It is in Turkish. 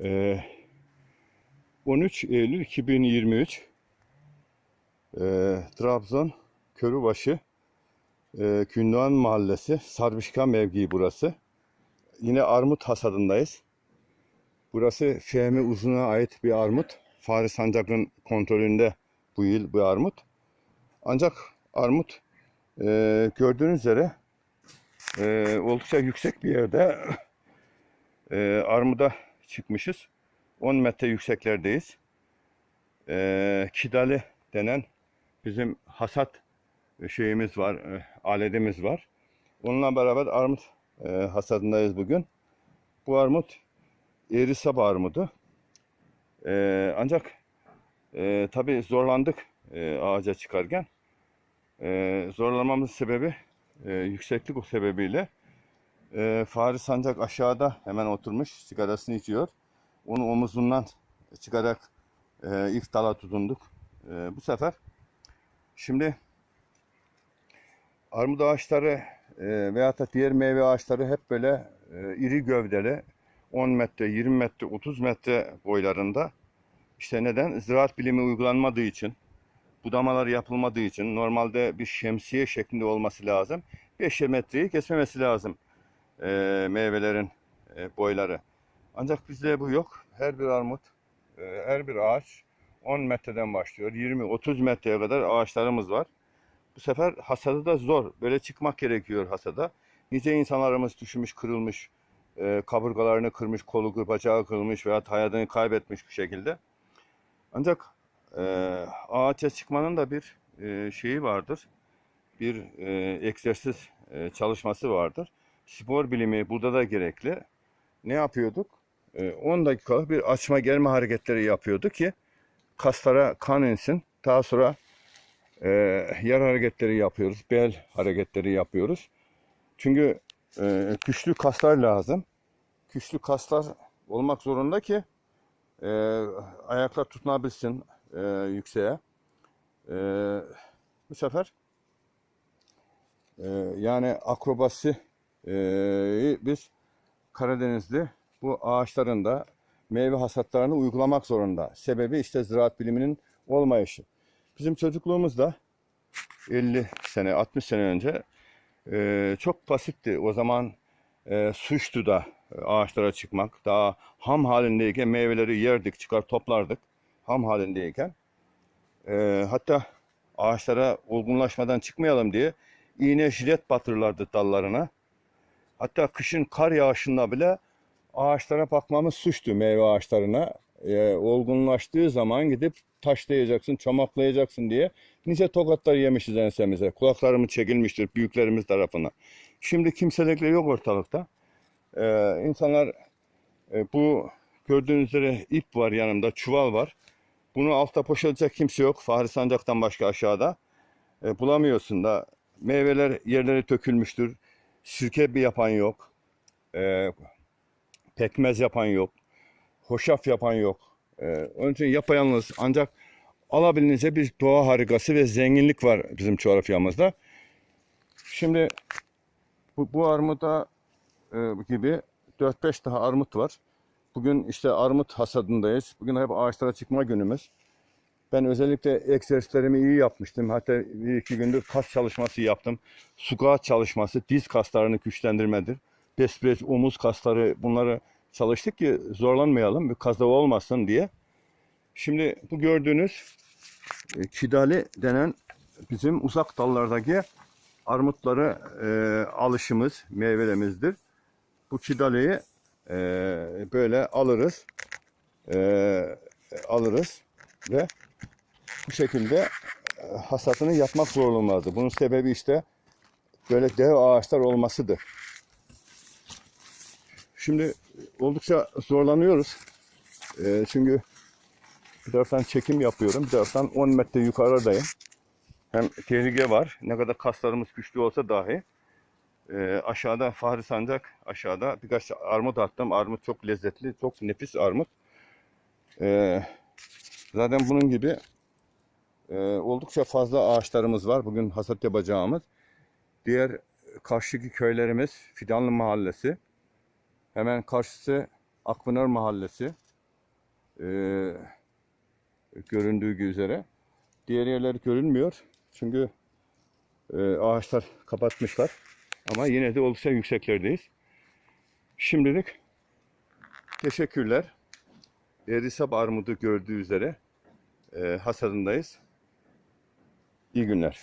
Ee, 13 Eylül 2023 ee, Trabzon Körübaşı ee, Gündoğan Mahallesi Sarbışka mevkii burası. Yine armut hasadındayız. Burası Fehmi Uzun'a ait bir armut. Fahri Sancak'ın kontrolünde bu yıl bu armut. Ancak armut ee, gördüğünüz üzere ee, oldukça yüksek bir yerde ee, armuda çıkmışız. 10 metre yükseklerdeyiz. Ee, Kidali denen bizim hasat şeyimiz var, e, aletimiz var. Onunla beraber armut e, hasadındayız bugün. Bu armut Erisaba armudu. E, ancak e, tabii zorlandık e, ağaca çıkarken. E, zorlanmamızın sebebi e, yükseklik o sebebiyle e, Fahri Sancak aşağıda hemen oturmuş sigarasını içiyor. Onu omuzundan çıkarak e, iftala tutunduk. E, bu sefer şimdi armut ağaçları e, veyahut da diğer meyve ağaçları hep böyle e, iri gövdeli 10 metre, 20 metre, 30 metre boylarında. İşte neden? Ziraat bilimi uygulanmadığı için, budamalar yapılmadığı için normalde bir şemsiye şeklinde olması lazım. 5 metreyi kesmemesi lazım e, meyvelerin e, boyları. Ancak bizde bu yok. Her bir armut, e, her bir ağaç 10 metreden başlıyor. 20-30 metreye kadar ağaçlarımız var. Bu sefer hasadı da zor. Böyle çıkmak gerekiyor hasada. Nice insanlarımız düşmüş, kırılmış, e, kaburgalarını kırmış, kolu bacağı kırılmış veya hayatını kaybetmiş bir şekilde. Ancak e, ağaça çıkmanın da bir e, şeyi vardır. Bir e, egzersiz e, çalışması vardır. Spor bilimi burada da gerekli. Ne yapıyorduk? E, 10 dakikalık bir açma gelme hareketleri yapıyorduk ki kaslara kan insin. Daha sonra e, yer hareketleri yapıyoruz, bel hareketleri yapıyoruz. Çünkü e, güçlü kaslar lazım. Güçlü kaslar olmak zorunda ki e, ayaklar tutunabilsin e, yükseğe. E, bu sefer e, yani akrobasi e, biz Karadenizli bu ağaçların da meyve hasatlarını uygulamak zorunda. Sebebi işte ziraat biliminin olmayışı. Bizim çocukluğumuzda 50 sene, 60 sene önce e, çok basitti. O zaman e, suçtu da e, ağaçlara çıkmak. Daha ham halindeyken meyveleri yerdik, çıkar toplardık. Ham halindeyken. E, hatta ağaçlara olgunlaşmadan çıkmayalım diye iğne jilet batırırlardı dallarına. Hatta kışın kar yağışında bile ağaçlara bakmamız suçtu meyve ağaçlarına. E, olgunlaştığı zaman gidip taşlayacaksın, çamaklayacaksın diye nice tokatlar yemişiz ensemize. Kulaklarımız çekilmiştir büyüklerimiz tarafından. Şimdi kimselikle yok ortalıkta. E, insanlar e, bu gördüğünüz üzere ip var yanımda, çuval var. Bunu altta poşetecek kimse yok. Fahri Sancak'tan başka aşağıda. E, bulamıyorsun da. Meyveler yerleri tökülmüştür. Sirke bir yapan yok. E, pekmez yapan yok. Hoşaf yapan yok. Ee, onun için yapayalnız ancak alabildiğince bir doğa harikası ve zenginlik var bizim coğrafyamızda. Şimdi bu, bu armuda e, gibi 4-5 daha armut var. Bugün işte armut hasadındayız. Bugün hep ağaçlara çıkma günümüz. Ben özellikle egzersizlerimi iyi yapmıştım. Hatta bir iki gündür kas çalışması yaptım. Squat çalışması, diz kaslarını güçlendirmedir. Bespreç, omuz kasları bunları çalıştık ki zorlanmayalım, bir kaza olmasın diye. Şimdi bu gördüğünüz e, kidali denen bizim uzak dallardaki armutları e, alışımız, meyvelerimizdir. Bu kidaleyi e, böyle alırız, e, alırız ve bu şekilde e, hasatını yapmak zorunluydu. Bunun sebebi işte böyle dev ağaçlar olmasıdır. Şimdi oldukça zorlanıyoruz. E, çünkü bir taraftan çekim yapıyorum, bir taraftan 10 metre yukarıdayım. Hem tehlike var, ne kadar kaslarımız güçlü olsa dahi. E, aşağıda Fahri Sancak, aşağıda birkaç armut attım. Armut çok lezzetli, çok nefis armut. E, zaten bunun gibi e, oldukça fazla ağaçlarımız var. Bugün hasat yapacağımız. Diğer karşıki köylerimiz Fidanlı Mahallesi. Hemen karşısı Akpınar Mahallesi. Ee, göründüğü üzere. Diğer yerler görünmüyor. Çünkü e, ağaçlar kapatmışlar. Ama yine de oldukça yükseklerdeyiz. Şimdilik teşekkürler. Erisap armudu gördüğü üzere e, hasadındayız. İyi günler.